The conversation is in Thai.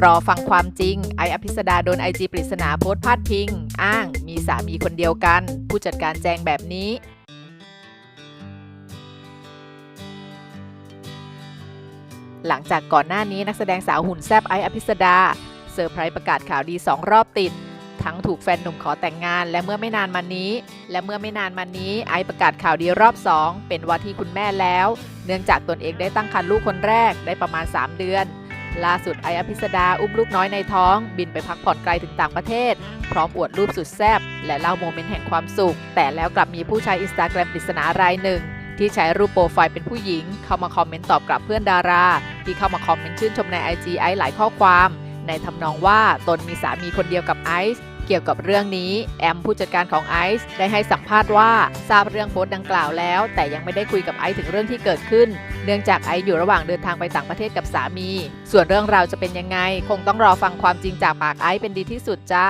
รอฟังความจริง ไออภิสดาโดนไอจีปริศนาโพสต์พาดพิง อ้างมีสามีคนเดียวกัน ผู้จัดการแจงแบบนี้ หลังจากก่อนหน้านี้นักแสดงสาวหุ่นแซบไออภิสดาเซอร์ไพรส์ประกาศข่าวดี 2 รอบติด ทั้งถูกแฟนหนุ่มขอแต่งงาน และเมื่อไม่นานมานี้ และเมื่อไม่นานมานี้ ไอประกาศข่าวดีรอบ 2 เป็นว่าที่คุณแม่แล้ว เนื่องจากตนเองได้ตั้งครรภ์ลูกคนแรกได้ประมาณ 3 เดือน ล่าสุดไออภิสดาอุ้มลูกน้อยในท้อง บินไปพักผ่อนไกลถึงต่างประเทศ พร้อมอวดรูปสุดแซ่บและเล่าโมเมนต์แห่งความสุข แต่แล้วกลับมีผู้ใช้อินสตาแกรมปริศนารายหนึ่ง ที่ใช้รูปโปรไฟล์เป็นผู้หญิง เข้ามาคอมเมนต์ตอบกลับเพื่อนดารา ที่เข้ามาคอมเมนต์ชื่นชมใน IG ไอซ์หลายข้อความ ในทำนองว่าตนมีสามีคนเดียวกับไอซ์ เกี่ยวกับเรื่องนี้ แอมผู้จัดการของไอซ์ได้ให้สัมภาษณ์ว่าทราบเรื่องโพสต์ดังกล่าวแล้ว แต่ยังไม่ได้คุยกับไอซ์ถึงเรื่องที่เกิดขึ้น เนื่องจากไอซ์อยู่ระหว่างเดินทางไปต่างประเทศกับสามี ส่วนเรื่องราวจะเป็นยังไง คงต้องรอฟังความจริงจากปากไอซ์เป็นดีที่สุดจ้า